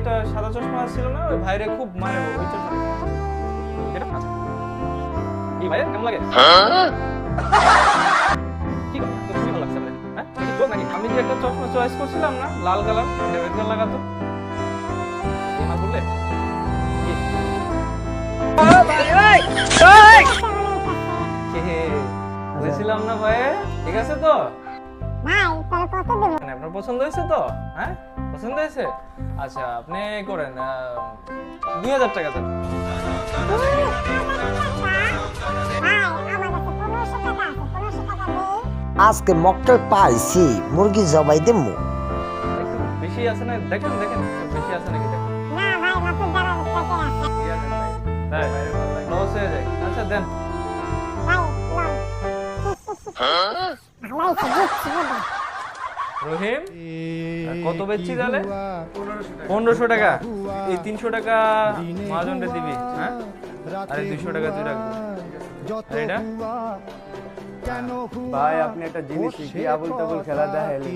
চশমা সাদা চশমা ছিল না ভাইরে খুব মানে চশমা এটা আচ্ছা ভাই কেমন লাগে কি কথা? তোর খুবই ভালো লাগছে হ্যাঁ আমি যে একটা চশমা চয়েস করছিলাম না লাল কালার লাগাতো বলেছিলাম না ভাই। ঠিক আছে তো? মানে আপনার পছন্দ হয়েছে তো? হ্যাঁ? পছন্দ হয়েছে? আচ্ছা আপনি করেন দুই হাজার টাকা দেন। আজকে মকটেল পাইছি মুরগি জবাই দেবো একটু বেশি আছে না? দেখেন দেখেন বেশি আছে নাকি দেখেন। না ভাই তাই লস হয়ে যায় আচ্ছা দেন। রহিম? কত বেচছি তাহলে? পনেরোশো টাকা। এই তিনশো টাকা মহাজনটা দিবি হ্যাঁ? আরে দুশো টাকা তুই রাখবি। এটা? ভাই আপনি একটা জিনিস শিখি আবুল তাবুল খেলা দেখাইলেন?